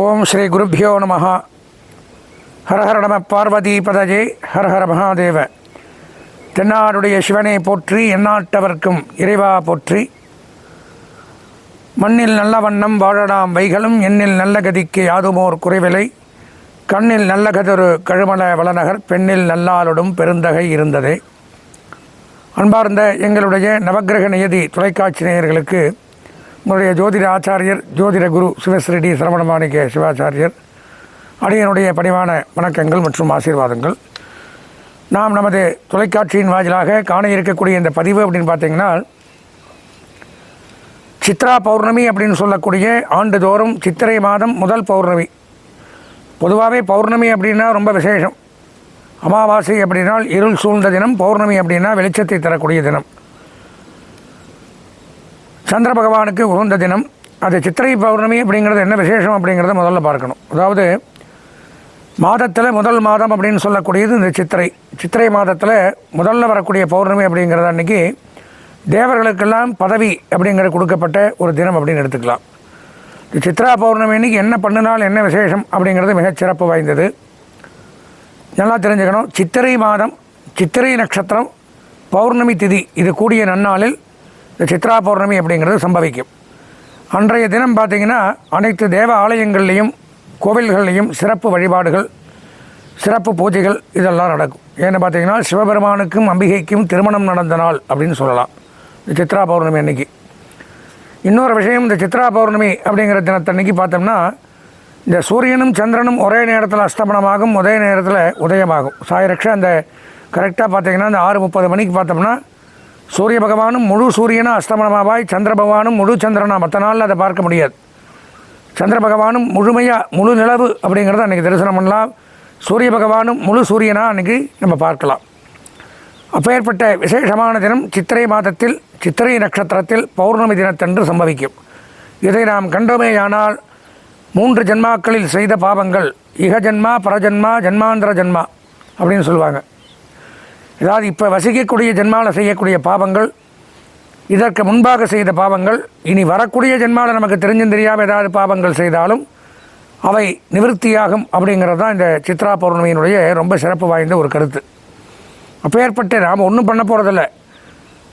ஓம் ஸ்ரீ குருப்பியோ நம ஹரஹர நம பார்வதி பதஜே ஹரஹர மகாதேவ. தென்னாடுடைய சிவனை போற்றி எந்நாட்டவர்க்கும் இறைவா போற்றி. மண்ணில் நல்ல வண்ணம் வாழலாம் வைகளும் எண்ணில் நல்ல கதிக்கு யாதுமோர் குறைவிலை. கண்ணில் நல்ல கதொரு கழுமல வளநகர் பெண்ணில் நல்லாளுடும் பெருந்தகை இருந்ததே. அன்பார்ந்த எங்களுடைய நவக்கிரக நியதி தொலைக்காட்சி நேயர்களுக்கு உங்களுடைய ஜோதிட ஆச்சாரியர் ஜோதிட குரு சிவஸ்ரீடி சரவணமாணிக்க சிவாச்சாரியர் அடியனுடைய பணிவான வணக்கங்கள் மற்றும் ஆசீர்வாதங்கள். நாம் நமது தொலைக்காட்சியின் வாயிலாக காண இருக்கக்கூடிய இந்த பதிவு அப்படின்னு பார்த்தீங்கன்னா சித்ரா பௌர்ணமி அப்படின்னு சொல்லக்கூடிய ஆண்டுதோறும் சித்திரை மாதம் முதல் பௌர்ணமி. பொதுவாகவே பௌர்ணமி அப்படின்னா ரொம்ப விசேஷம். அமாவாசை அப்படின்னால் இருள் சூழ்ந்த தினம் பௌர்ணமி அப்படின்னா வெளிச்சத்தை தரக்கூடிய தினம். சந்திர பகவானுக்கு உகந்த தினம். அது சித்திரை பௌர்ணமி அப்படிங்கிறது என்ன விசேஷம் அப்படிங்கிறத முதல்ல பார்க்கணும். அதாவது மாதத்தில் முதல் மாதம் அப்படின்னு சொல்லக்கூடியது இந்த சித்திரை. சித்திரை மாதத்தில் முதல்ல வரக்கூடிய பௌர்ணமி அப்படிங்கிறது அன்றைக்கி தேவர்களுக்கெல்லாம் பதவி அப்படிங்கிறது கொடுக்கப்பட்ட ஒரு தினம் அப்படின்னு எடுத்துக்கலாம். இந்த சித்ரா பௌர்ணமி அன்னைக்கு என்ன பண்ணினால் என்ன விசேஷம் அப்படிங்கிறது மிகச் சிறப்பு வாய்ந்தது. நல்லா தெரிஞ்சுக்கணும். சித்திரை மாதம் சித்திரை நட்சத்திரம் பௌர்ணமி திதி இது கூடிய நன்னாளில் இந்த சித்ரா பௌர்ணமி அப்படிங்கிறது சம்பவிக்கும். அன்றைய தினம் பார்த்திங்கன்னா அனைத்து தேவ ஆலயங்கள்லேயும் கோவில்கள்லேயும் சிறப்பு வழிபாடுகள் சிறப்பு பூஜைகள் இதெல்லாம் நடக்கும். ஏன்னு பார்த்தீங்கன்னா சிவபெருமானுக்கும் அம்பிகைக்கும் திருமணம் நடந்த நாள் அப்படின்னு சொல்லலாம். இந்த சித்ரா பௌர்ணமி அன்னைக்கு. இன்னொரு விஷயம் இந்த சித்ரா பௌர்ணமி அப்படிங்கிற தினத்தன்னைக்கு பார்த்தோம்னா இந்த சூரியனும் சந்திரனும் ஒரே நேரத்தில் அஸ்தமனமாகும் ஒரே நேரத்தில் உதயமாகும். சாயரக்ஷ அந்த கரெக்டாக பார்த்தீங்கன்னா இந்த ஆறு முப்பது மணிக்கு பார்த்தோம்னா சூரிய பகவானும் முழு சூரியனாக அஸ்தமனமாவாய் சந்திர பகவானும் முழு சந்திரனா. மற்ற நாளில் அதை பார்க்க முடியாது. சந்திர பகவானும் முழுமையாக முழு நிலவு அப்படிங்கிறத அன்றைக்கி தரிசனம் பண்ணலாம். சூரிய பகவானும் முழு சூரியனாக அன்றைக்கி நம்ம பார்க்கலாம். அப்பேற்பட்ட விசேஷமான தினம் சித்திரை மாதத்தில் சித்திரை நட்சத்திரத்தில் பௌர்ணமி தினத்தன்று சம்பவிக்கும். இதை நாம் கண்டோமேயானால் மூன்று ஜென்மாக்களில் செய்த பாவங்கள் இக ஜென்மா பரஜென்மா ஜென்மாந்திர ஜென்மா அப்படின்னு சொல்லுவாங்க. அதாவது இப்போ வசிக்கக்கூடிய ஜென்மாவில் செய்யக்கூடிய பாவங்கள் இதற்கு முன்பாக செய்த பாவங்கள் இனி வரக்கூடிய ஜென்மாவில் நமக்கு தெரிஞ்சும் தெரியாமல் ஏதாவது பாவங்கள் செய்தாலும் அவை நிவர்த்தியாகும் அப்படிங்கிறது தான் இந்த சித்ரா பௌர்ணமியினுடைய ரொம்ப சிறப்பு வாய்ந்த ஒரு கருத்து. அப்பேற்பட்டு நாம் ஒன்றும் பண்ண போகிறதில்ல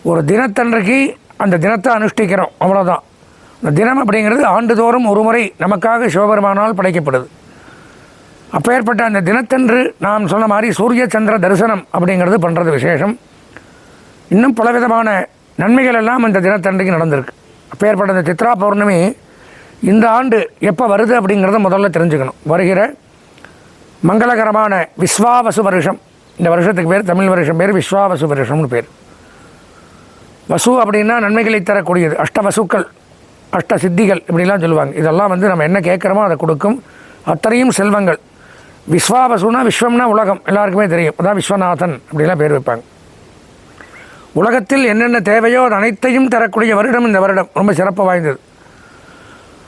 ஒரு தினத்தன்றைக்கு அந்த தினத்தை அனுஷ்டிக்கிறோம் அவ்வளோதான் அந்த தினம் அப்படிங்கிறது ஆண்டுதோறும் ஒரு முறை நமக்காக சிவபெருமானால் படைக்கப்படுது. அப்பேற்பட்ட அந்த தினத்தன்று நாம் சொன்ன மாதிரி சூரிய சந்திர தரிசனம் அப்படிங்கிறது பண்ணுறது விசேஷம். இன்னும் பலவிதமான நன்மைகள் எல்லாம் இந்த தினத்தன்றைக்கு நடந்திருக்கு. அப்பேற்பட்ட இந்த சித்ரா பௌர்ணமி இந்த ஆண்டு எப்போ வருது அப்படிங்கிறத முதல்ல தெரிஞ்சுக்கணும். வருகிற மங்களகரமான விஸ்வாவசு வருஷம். இந்த வருஷத்துக்கு பேர் தமிழ் வருஷம் பேர் விஸ்வாவசு வருஷம்னு பேர். வசு அப்படின்னா நன்மைகளை தரக்கூடியது. அஷ்ட வசுக்கள் அஷ்ட சித்திகள் இப்படிலாம் சொல்லுவாங்க. இதெல்லாம் வந்து நம்ம என்ன கேட்குறோமோ அதை கொடுக்கும். அத்தனையும் செல்வங்கள். விஸ்வாவசுனா விஸ்வம்னா உலகம். எல்லாருக்குமே தெரியும். அதான் விஸ்வநாதன் அப்படிலாம் பேர் வைப்பாங்க. உலகத்தில் என்னென்ன தேவையோ அது அனைத்தையும் தரக்கூடிய வருடம் இந்த வருடம். ரொம்ப சிறப்பு வாய்ந்தது.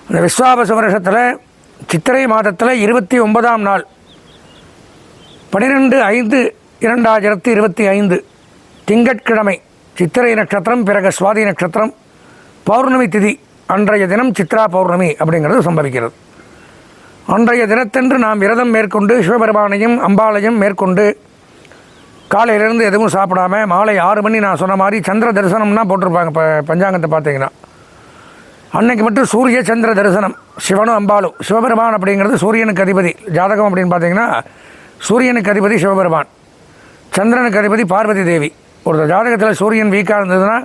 அந்த விஸ்வாபசு வருஷத்தில் சித்திரை மாதத்தில் இருபத்தி ஒன்பதாம் நாள். பன்னிரெண்டு ஐந்து இரண்டாயிரத்தி இருபத்தி ஐந்து. திங்கட்கிழமை சித்திரை நட்சத்திரம் பிறகு சுவாதி நட்சத்திரம் பௌர்ணமி திதி அன்றைய தினம் சித்ரா பௌர்ணமி அப்படிங்கிறது சம்பவிக்கிறது. அன்றைய தினத்தன்று நாம் விரதம் மேற்கொண்டு சிவபெருமானையும் அம்பாளையும் மேற்கொண்டு காலையிலேருந்து எதுவும் சாப்பிடாம மாலை ஆறு மணி நான் சொன்ன மாதிரி சந்திர தரிசனம்னா போட்டிருப்பாங்க இப்போ பஞ்சாங்கத்தை பார்த்தீங்கன்னா. அன்னைக்கு மட்டும் சூரிய சந்திர தரிசனம் சிவனும் அம்பாலும் சிவபெருமான் அப்படிங்கிறது சூரியனுக்கு அதிபதி. ஜாதகம் அப்படின்னு பார்த்தீங்கன்னா சூரியனுக்கு அதிபதி சிவபெருமான். சந்திரனுக்கு அதிபதி பார்வதி தேவி. ஒரு ஜாதகத்தில் சூரியன் வீக்காக இருந்ததுன்னா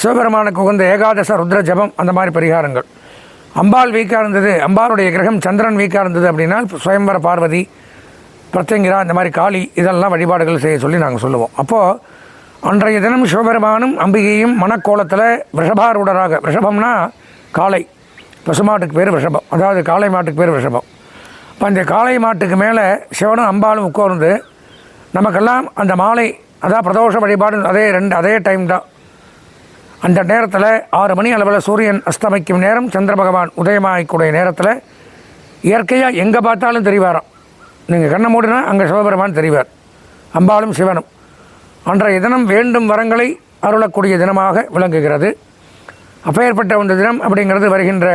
சிவபெருமானுக்கு உகந்த ஏகாதச ருத்ர ஜபம் அந்த மாதிரி பரிகாரங்கள். அம்பாள் வீக்காக இருந்தது அம்பாளுடைய கிரகம் சந்திரன் வீக்காக இருந்தது அப்படின்னா சுயம்பர பார்வதி பிரத்யங்கிரா இந்த மாதிரி காளி இதெல்லாம் வழிபாடுகள் செய்ய சொல்லி நாங்கள் சொல்லுவோம். அப்போது அன்றைய தினம் சிவபெருமானும் அம்பிகையும் மணக்கோலத்தில் விஷபாரூடராக விஷபம்னா காளை. பசுமாட்டுக்கு பேர் விஷபம். அதாவது காளை மாட்டுக்கு பேர் விஷபம். இப்போ அந்த காளை மாட்டுக்கு மேலே சிவனும் அம்பாலும் உட்கார்ந்து நமக்கெல்லாம் அந்த மாலை அதான் பிரதோஷ வழிபாடு அதே ரெண்டு அதே டைம் தான். அந்த நேரத்தில் ஆறு மணி அளவில் சூரியன் அஸ்தமிக்கும் நேரம் சந்திர பகவான் உதயமாகக்கூடிய நேரத்தில் இயற்கையாக எங்கே பார்த்தாலும் தெரிவாராம். நீங்கள் கண்ணை மூடினா அங்கே சிவபெருமான் தெரிவார். அம்பாளும் சிவனும். அன்றைய தினம் வேண்டும் வரங்களை அருளக்கூடிய தினமாக விளங்குகிறது. அப்பேற்பட்ட ஒன்று தினம் அப்படிங்கிறது வருகின்ற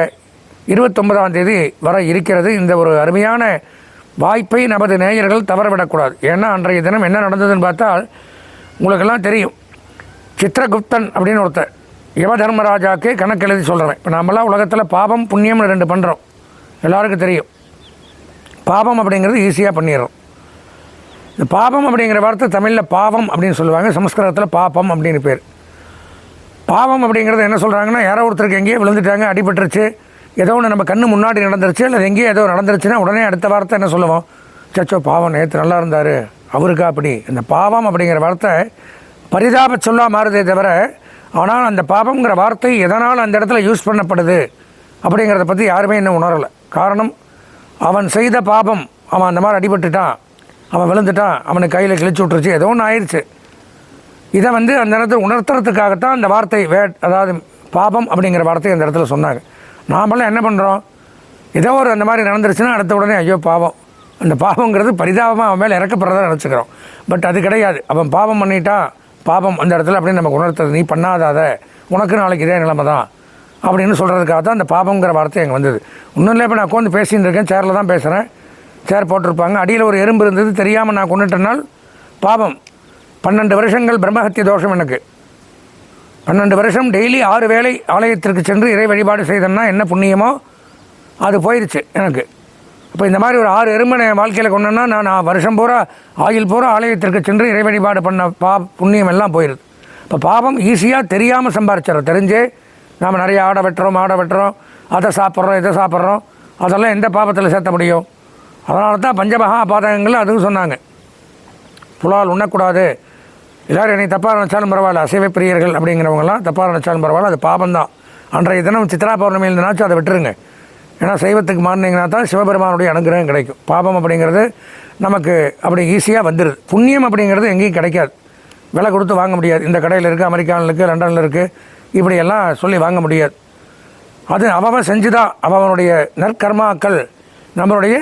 இருபத்தொன்பதாம் தேதி வர இருக்கிறது. இந்த ஒரு அருமையான வாய்ப்பை நமது நேயர்கள் தவறவிடக்கூடாது. ஏன்னா அன்றைய தினம் என்ன நடந்ததுன்னு பார்த்தால் உங்களுக்கெல்லாம் தெரியும். சித்திரகுப்தன் அப்படின்னு ஒருத்தர். யமதர்மராஜாக்கு கணக்கு எழுதி சொல்கிறேன் இப்போ நாமெல்லாம் உலகத்தில் பாபம் புண்ணியம்னு ரெண்டு பண்ணுறோம் எல்லாருக்கும் தெரியும். பாபம் அப்படிங்கிறது ஈஸியாக பண்ணிடுறோம். இந்த பாபம் அப்படிங்கிற வார்த்தை தமிழில் பாவம் அப்படின்னு சொல்லுவாங்க சமஸ்கிருதத்தில் பாப்பம் அப்படின்னு பேர். பாவம் அப்படிங்கிறது என்ன சொல்கிறாங்கன்னா யாரோ ஒருத்தருக்கு எங்கேயோ விழுந்துட்டாங்க அடிபட்டுருச்சு ஏதோ ஒன்று நம்ம கண்ணு முன்னாடி நடந்துருச்சு இல்லை எங்கேயோ ஏதோ நடந்துருச்சுன்னா உடனே அடுத்த வார்த்தை என்ன சொல்லுவோம்? சச்சோ பாவம் நேற்று நல்லா இருந்தார் அவருக்கா அப்படி. இந்த பாவம் அப்படிங்கிற வார்த்தை பரிதாப சொல்லா மாறுதே தவிர ஆனால் அந்த பாபங்கிற வார்த்தை எதனால் அந்த இடத்துல யூஸ் பண்ணப்படுது அப்படிங்கிறத பற்றி யாருமே இன்னும் உணரலை. காரணம் அவன் செய்த பாபம் அவன் அந்த மாதிரி அடிபட்டுட்டான் அவன் விழுந்துட்டான் அவனுக்கு கையில் கிழிச்சு விட்டுருச்சு ஏதோ ஒன்று ஆயிடுச்சு இதை வந்து அந்த இடத்துல உணர்த்துறதுக்காகத்தான் அந்த வார்த்தை வே அதாவது பாபம் அப்படிங்கிற வார்த்தை அந்த இடத்துல சொன்னாங்க. நாமெல்லாம் என்ன பண்ணுறோம் ஏதோ ஒரு அந்த மாதிரி நடந்துருச்சுன்னா அடுத்த உடனே ஐயோ பாவம். அந்த பாவங்கிறது பரிதாபமாக அவன் மேலே இறக்கப்படுறதா நினச்சிக்கிறோம். பட் அது கிடையாது. அவன் பாவம் பண்ணிட்டான். பாபம் அந்த இடத்துல அப்படியே நமக்கு உணர்த்துறது நீ பண்ணாதாத உனக்கு நாளைக்கு இதே நிலைமை தான். அப்படின்னு சொல்கிறதுக்காக தான் அந்த பாபங்கிற வார்த்தை எங்கே வந்தது. இன்னும் இல்லை இப்போ நான் உட்காந்து பேசின்னு இருக்கேன் சேரில் தான் பேசுகிறேன் சேர் போட்டிருப்பாங்க. அடியில் ஒரு எறும்பு இருந்தது தெரியாமல் நான் கொண்டுட்டனால் பாபம். பன்னெண்டு வருஷங்கள் பிரம்மஹத்திய தோஷம் எனக்கு. பன்னெண்டு வருஷம் டெய்லி ஆறு வேளை ஆலயத்திற்கு சென்று இறை வழிபாடு செய்தேன்னா என்ன புண்ணியமோ அது போயிடுச்சு எனக்கு. அப்போ இந்த மாதிரி ஒரு ஆறு எருமனை என் வாழ்க்கையில் கொண்டேன்னா நான் நான் வருஷம் பூரா ஆயுள் பூரா ஆலயத்திற்கு சென்று இறை வழிபாடு பண்ண பா புண்ணியம் எல்லாம் போயிடுது இப்போ பாவம் ஈஸியாக தெரியாமல் சம்பாரிச்சிடறோம். தெரிஞ்சு நாம் நிறைய ஆடை வெட்டுறோம் மாடை வெட்டுறோம் அதை சாப்பிட்றோம் இதை சாப்பிட்றோம். அதெல்லாம் எந்த பாவத்தில் சேர்த்த முடியும்? அதனால தான் பஞ்சமகா பாதகங்கள் அதுவும் சொன்னாங்க. புலால் உண்ணக்கூடாது. எல்லோரும் என்னை தப்பாக நினச்சாலும் பரவாயில்ல அசைவ பிரியர்கள் அப்படிங்கிறவங்கலாம் தப்பாக நினச்சாலும் பரவாயில்ல அது பாபம் தான் அன்றைய தினம் சித்ரா பௌர்ணமி இருந்தனாச்சும் அதை விட்டுருங்க. ஏன்னா சைவத்துக்கு மாறினீங்கன்னா தான் சிவபெருமானுடைய அனுகிரகம் கிடைக்கும். பாபம் அப்படிங்கிறது நமக்கு அப்படி ஈஸியாக வந்துடுது புண்ணியம் அப்படிங்கிறது எங்கேயும் கிடைக்காது. விலை கொடுத்து வாங்க முடியாது. இந்த கடையில் இருக்குது அமெரிக்காவில் இருக்குது லண்டனில் இருக்குது இப்படியெல்லாம் சொல்லி வாங்க முடியாது. அது அவன் செஞ்சுதான் அவனுடைய நற்கர்மாக்கள் நம்மளுடைய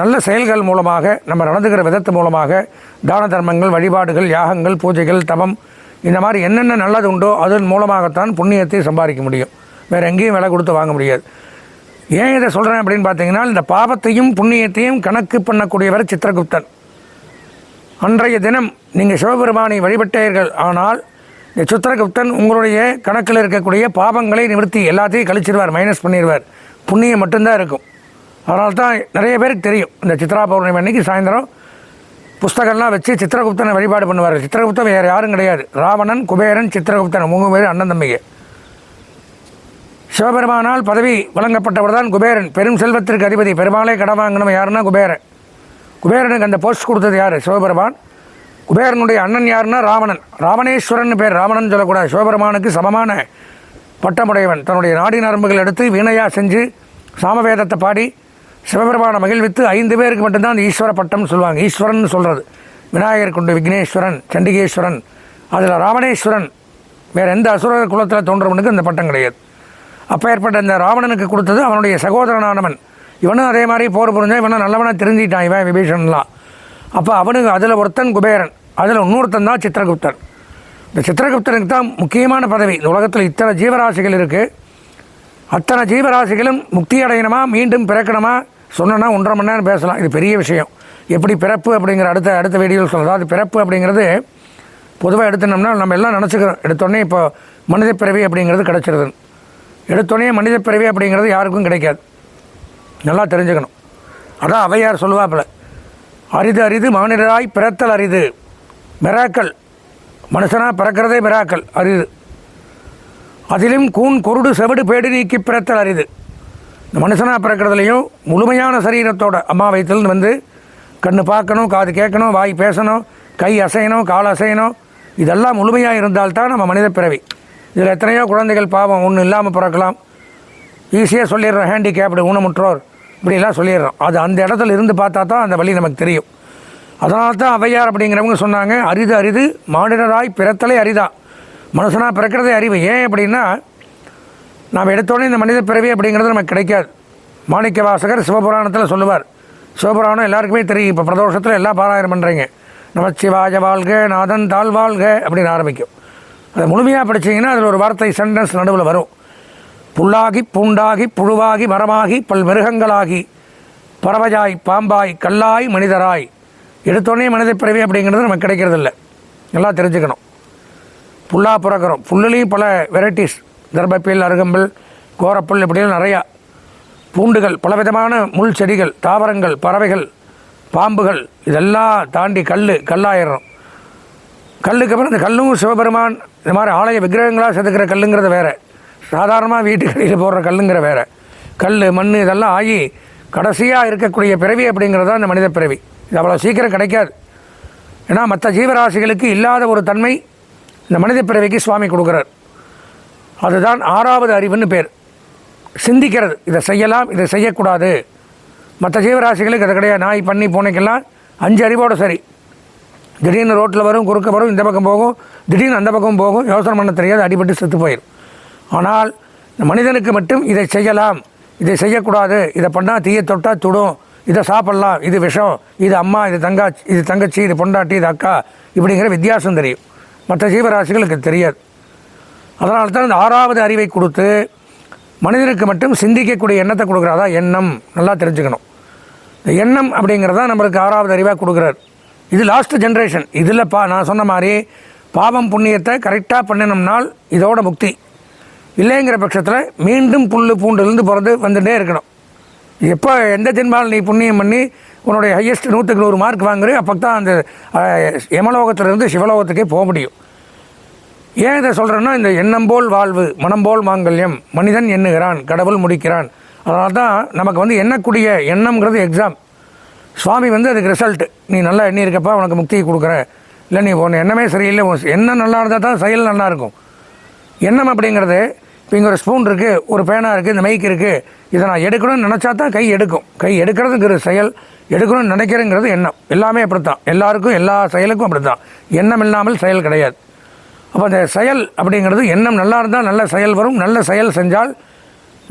நல்ல செயல்கள் மூலமாக நம்ம நடந்துக்கிற விதத்து மூலமாக தான தர்மங்கள் வழிபாடுகள் யாகங்கள் பூஜைகள் தவம் இந்த மாதிரி என்னென்ன நல்லது உண்டோ அதன் மூலமாகத்தான் புண்ணியத்தை சம்பாதிக்க முடியும். வேறு எங்கேயும் விலை கொடுத்து வாங்க முடியாது. ஏன் இதை சொல்கிறேன் அப்படின்னு பார்த்தீங்கன்னா இந்த பாவத்தையும் புண்ணியத்தையும் கணக்கு பண்ணக்கூடியவர் சித்திரகுப்தன். அன்றைய தினம் நீங்கள் சிவபெருமானை வழிபட்டீர்கள். ஆனால் இந்த சித்திரகுப்தன் உங்களுடைய கணக்கில் இருக்கக்கூடிய பாவங்களை நிவர்த்தி எல்லாத்தையும் கழிச்சிடுவார் மைனஸ் பண்ணிடுவார் புண்ணியம் மட்டும்தான் இருக்கும். அதனால தான் நிறைய பேருக்கு தெரியும் இந்த சித்ரா பௌர்ணமி அன்னைக்கு சாயந்தரம் புஸ்தகம்லாம் வச்சு சித்திரகுப்தனை வழிபாடு பண்ணுவார். சித்திரகுப்தன் வேறு யாரும் கிடையாது. ராவணன் குபேரன் சித்திரகுப்தன் மூணு பேர் அண்ணன் தம்பிகை சிவபெருமானால் பதவி வழங்கப்பட்டவர் தான் குபேரன். பெரும் செல்வத்திற்கு அதிபதி. பெருமாளே கடன் வாங்கினவன் யாருன்னா குபேரன். குபேரனுக்கு அந்த போஸ்ட் கொடுத்தது யார்? சிவபெருமான். குபேரனுடைய அண்ணன் யாருன்னா ராவணன். ராவணேஸ்வரன் பேர் ராவணன் சொல்லக்கூடாது. சிவபெருமானுக்கு சமமான பட்டமுடையவன். தன்னுடைய நாடி நரம்புகள் எடுத்து வீணையாக செஞ்சு சாமவேதத்தை பாடி சிவபெருமானை மகிழ்வித்து ஐந்து பேருக்கு மட்டும்தான் அந்த ஈஸ்வர பட்டம்னு சொல்லுவாங்க. ஈஸ்வரன் சொல்கிறது விநாயகர் கொண்டு விக்னேஸ்வரன் சண்டிகேஸ்வரன் அதில் ராவணேஸ்வரன். வேறு எந்த அசுர குலத்தில் தோன்றவனுக்கு அந்த பட்டம் கிடையாது. அப்போ ஏற்பட்ட இந்த ராவணனுக்கு கொடுத்தது அவனுடைய சகோதரனானவன். இவனும் அதே மாதிரி போர் புரிஞ்சால் இவனும் நல்லவனாக தெரிஞ்சிட்டான் இவன் விபீஷன்லாம். அப்போ அவனுக்கு அதில் ஒருத்தன் குபேரன் அதில் இன்னொருத்தன் தான் சித்திரகுப்தன். இந்த சித்திரகுப்தனுக்கு தான் முக்கியமான பதவி. இந்த உலகத்தில் இத்தனை ஜீவராசிகள் இருக்குது அத்தனை ஜீவராசிகளும் முக்தி அடையணுமா மீண்டும் பிறக்கணுமா? சொன்னோன்னா ஒன்றரை மணி நேரம் பேசலாம். இது பெரிய விஷயம். எப்படி பிறப்பு அப்படிங்கிற அடுத்த அடுத்த வீடியோவில் சொல்லலாம். அது பிறப்பு அப்படிங்கிறது பொதுவாக எடுத்துனோம்னா நம்ம எல்லாம் நினச்சிக்கிறோம். எடுத்தோடனே இப்போ மனித பிறவி அப்படிங்கிறது கிடச்சிருது எடுத்தோடனே மனித பிறவி அப்படிங்கிறது யாருக்கும் கிடைக்காது. நல்லா தெரிஞ்சுக்கணும். அதான் அவையார் சொல்லுவாப்புல அரிது அரிது மானிடராய் பிறத்தல் அரிது. மிராக்கள். மனுஷனாக பிறக்கிறதே மிராக்கள் அரிது. அதிலும் கூன் குருடு செவிடு பேடு நீக்கி பிறத்தல் அரிது. இந்த மனுஷனாக பிறக்கிறதுலையும் முழுமையான சரீரத்தோட அம்மா வயிற்றுலேருந்து வந்து கண்ணு பார்க்கணும் காது கேட்கணும் வாய் பேசணும் கை அசையணும் கால் அசையணும் இதெல்லாம் முழுமையாக இருந்தால்தான் நம்ம மனித பிறவி. இதில் எத்தனையோ குழந்தைகள் பாவம் ஒன்றும் இல்லாமல் பிறக்கலாம். ஈஸியாக சொல்லிடுறோம் ஹேண்டிகேப்டு ஊனமுற்றோர். இப்படிலாம் சொல்லிடுறோம். அது அந்த இடத்துல இருந்து பார்த்தா தான் அந்த வழி நமக்கு தெரியும். அதனால தான் ஔவையார் அப்படிங்கிறவங்க சொன்னாங்க அரிது அரிது மானிடராய் பிறத்தலே அரிதா. மனுஷனாக பிறக்கிறதே அறிவு. ஏன் அப்படின்னா நாம் எடுத்தோடனே இந்த மனித பிறவி அப்படிங்கிறது நமக்கு கிடைக்காது. மாணிக்க வாசகர் சிவபுராணத்தில் சொல்லுவார். சிவபுராணம் எல்லாருக்குமே தெரியும். இப்போ பிரதோஷத்தில் எல்லாம் பாராயணம் பண்ணுறீங்க நமச்சிவாய வாழ்க நாதன் தாழ் வாழ்க அப்படின்னு ஆரம்பிக்கும். அதை முழுமையாக படிச்சீங்கன்னா அதில் ஒரு வார்த்தை சென்டென்ஸ் நடுவில் வரும். புல்லாகி பூண்டாகி புழுவாகி மரமாகி பல் மிருகங்களாகி பறவையாய் பாம்பாய் கல்லாய் மனிதராய். எடுத்தோடனே மனித பிறவி அப்படிங்கிறது நமக்கு கிடைக்கிறதில்ல. நல்லா தெரிஞ்சுக்கணும். புல்லாக பிறக்கிறோம். புல்லுலேயும் பல வெரைட்டிஸ் தர்பப்பில் அருகம்பல் கோரப்புல் இப்படிலாம் நிறையா. பூண்டுகள் பலவிதமான முள் செடிகள் தாவரங்கள் பறவைகள் பாம்புகள் இதெல்லாம் தாண்டி கல் கல்லாயிடுறோம். கல்லுக்கு அப்புறம் இந்த கல்லும் சிவபெருமான் இந்த மாதிரி ஆலய விக்கிரகங்களாக செதுக்கிற கல்லுங்கிறது வேறு. சாதாரணமாக வீட்டுக்கடியில் போடுற கல்லுங்கிற வேறு. கல் மண் இதெல்லாம் ஆகி கடைசியாக இருக்கக்கூடிய பிறவி அப்படிங்கிறது தான் இந்த மனித பிறவி. இது அவ்வளோ சீக்கிரம் கிடைக்காது. ஏன்னா மற்ற ஜீவராசிகளுக்கு இல்லாத ஒரு தன்மை இந்த மனித பிறவிக்கு சுவாமி கொடுக்குறார். அதுதான் ஆறாவது அறிவுன்னு பேர். சிந்திக்கிறது. இதை செய்யலாம் இதை செய்யக்கூடாது. மற்ற ஜீவராசிகளுக்கு அது கிடையாது. நாய் பண்ணி பூனைக்கெல்லாம் அஞ்சு அறிவோடு சரி. திடீர்னு ரோட்டில் வரும் குறுக்க வரும் இந்த பக்கம் போகும் திடீர்னு அந்த பக்கம் போகும் யோசனை பண்ண தெரியாது அடிபட்டு செத்து போயிடும் ஆனால் இந்த மனிதனுக்கு மட்டும் இதை செய்யலாம் இதை செய்யக்கூடாது இதை பண்ணால் தீயை தொட்டால் துடும் இதை சாப்பிட்லாம் இது விஷம் இது அம்மா இது தங்காச்சி இது தங்கச்சி இது பொண்டாட்டி இது அக்கா இப்படிங்கிற வித்தியாசம் தெரியும். மற்ற ஜீவராசிகளுக்கு தெரியாது. அதனால தான் இந்த ஆறாவது அறிவை கொடுத்து மனிதனுக்கு மட்டும் சிந்திக்கக்கூடிய எண்ணத்தை கொடுக்குறாதா எண்ணம். நல்லா தெரிஞ்சுக்கணும். இந்த எண்ணம் அப்படிங்கிறதான் நம்மளுக்கு ஆறாவது அறிவாக கொடுக்குறாரு. இது லாஸ்ட் ஜென்ரேஷன் இதில் பா நான் சொன்ன மாதிரி பாவம் புண்ணியத்தை கரெக்டாக பண்ணினோம்னால் இதோட முக்தி. இல்லைங்கிற பட்சத்தில் மீண்டும் புல் பூண்டுலேருந்து பிறந்து வந்துட்டே இருக்கணும். எப்போ எந்த ஜென்மால் நீ புண்ணியம் பண்ணி உன்னுடைய ஹையஸ்ட் நூற்றுக்கு நூறு மார்க் வாங்குறியோ அப்போ தான் அந்த யமலோகத்திலிருந்து சிவலோகத்துக்கே போக முடியும். ஏன் இதை சொல்கிறேன்னா இந்த எண்ணம் போல் வாழ்வு மனம் போல் மாங்கல்யம் மனிதன் எண்ணுகிறான் கடவுள் முடிக்கிறான். அதனால தான் நமக்கு வந்து எண்ணக்கூடிய எண்ணம்ங்கிறது எக்ஸாம் சுவாமி வந்து அதுக்கு ரிசல்ட்டு நீ நல்லா எண்ணி இருக்கப்பா உனக்கு முக்தியை கொடுக்குறேன். இல்லை நீ உன் எண்ணமே சரியில்லை உன் எண்ணம் நல்லா இருந்தால் தான் செயல் நல்லா இருக்கும். எண்ணம் அப்படிங்கிறது இப்போ இங்கே ஒரு ஸ்பூன் இருக்குது ஒரு பேனா இருக்குது இந்த மைக் இருக்குது இதை நான் எடுக்கணும்னு நினச்சா தான் கை எடுக்கும். கை எடுக்கிறதுங்கிற செயல் எடுக்கணும்னு நினைக்கிறேங்கிறது எண்ணம். எல்லாமே அப்படி தான் எல்லாருக்கும் எல்லா செயலுக்கும் அப்படி தான் எண்ணம் இல்லாமல் செயல் கிடையாது. அப்போ அந்த செயல் அப்படிங்கிறது எண்ணம் நல்லா இருந்தால் நல்ல செயல் வரும். நல்ல செயல் செஞ்சால்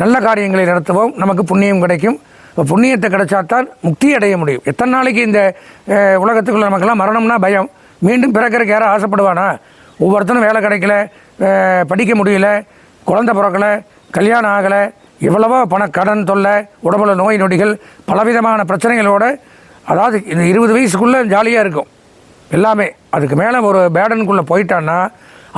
நல்ல காரியங்களை நடத்துவோம். நமக்கு புண்ணியம் கிடைக்கும். இப்போ புண்ணியத்தை கிடைச்சாத்தான் முக்தி அடைய முடியும். எத்தனை நாளைக்கு இந்த உலகத்துக்குள்ள நமக்கெல்லாம் மரணம்னா பயம். மீண்டும் பிறக்கிறதுக்கு யாரும் ஆசைப்படுவானா? ஒவ்வொருத்தனும் வேலை கிடைக்கல படிக்க முடியல குழந்தை பிறக்கலை கல்யாணம் ஆகலை எவ்வளவோ பண கடன் தொல்லை உடம்புல நோய் நொடிகள் பலவிதமான பிரச்சனைகளோட அதாவது இந்த இருபது வயசுக்குள்ளே ஜாலியாக இருக்கும். எல்லாமே. அதுக்கு மேலே ஒரு பேடனுக்குள்ளே போயிட்டான்னா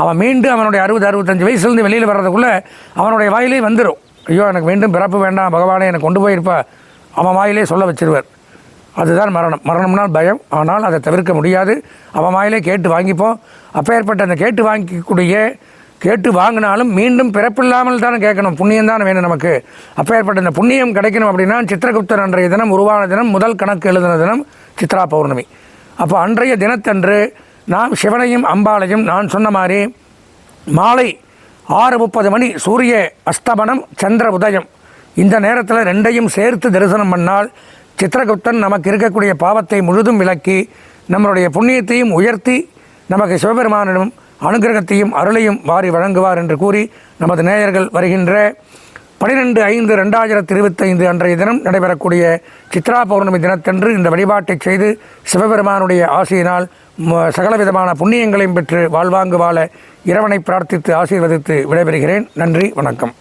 அவன் மீண்டும் அவனுடைய அறுபது அறுபத்தஞ்சு வயசுலேருந்து வெளியில் வர்றதுக்குள்ளே அவனுடைய வாயிலே வந்துடும் ஐயோ எனக்கு மீண்டும் பிறப்பு வேண்டாம் பகவானே எனக்கு கொண்டு போயிருப்பா. அவன் வாயிலே சொல்ல வச்சிருவார். அதுதான் மரணம். மரணம்னால் பயம். ஆனால் அதை தவிர்க்க முடியாது. அவன் வாயிலே கேட்டு வாங்கிப்போம். அப்பேற்பட்ட அந்த கேட்டு வாங்கிக்கூடிய கேட்டு வாங்கினாலும் மீண்டும் பிறப்பில்லாமல் தானே கேட்கணும். புண்ணியம் தானே வேணும் நமக்கு. அப்பேற்பட்ட இந்த புண்ணியம் கிடைக்கணும் அப்படின்னா சித்திரகுப்தர் அன்றைய தினம் உருவான தினம் முதல் கணக்கு எழுதின தினம் சித்ரா பௌர்ணமி. அப்போ அன்றைய தினத்தன்று நாம் சிவனையும் அம்பாளையும் நான் சொன்ன மாதிரி மாலை ஆறு முப்பது மணி சூரிய அஸ்தமனம் சந்திர உதயம் இந்த நேரத்தில் ரெண்டையும் சேர்த்து தரிசனம் பண்ணால் சித்திரகுப்தன் நமக்கு இருக்கக்கூடிய பாவத்தை முழுதும் விளக்கி நம்மளுடைய புண்ணியத்தையும் உயர்த்தி நமக்கு சிவபெருமானிடம் அனுகிரகத்தையும் அருளையும் வாரி வழங்குவார் என்று கூறி நமது நேயர்கள் வருகின்ற பனிரெண்டு ஐந்து ரெண்டாயிரத்தி இருபத்தைந்து அன்றைய தினம் நடைபெறக்கூடிய சித்ரா பௌர்ணமி தினத்தன்று இந்த வழிபாட்டை செய்து சிவபெருமானுடைய ஆசையினால் சகலவிதமான புண்ணியங்களையும் பெற்று வாழ்வாங்கு வாழ இறைவனை பிரார்த்தித்து ஆசீர்வதித்து விடைபெறுகிறேன். நன்றி வணக்கம்.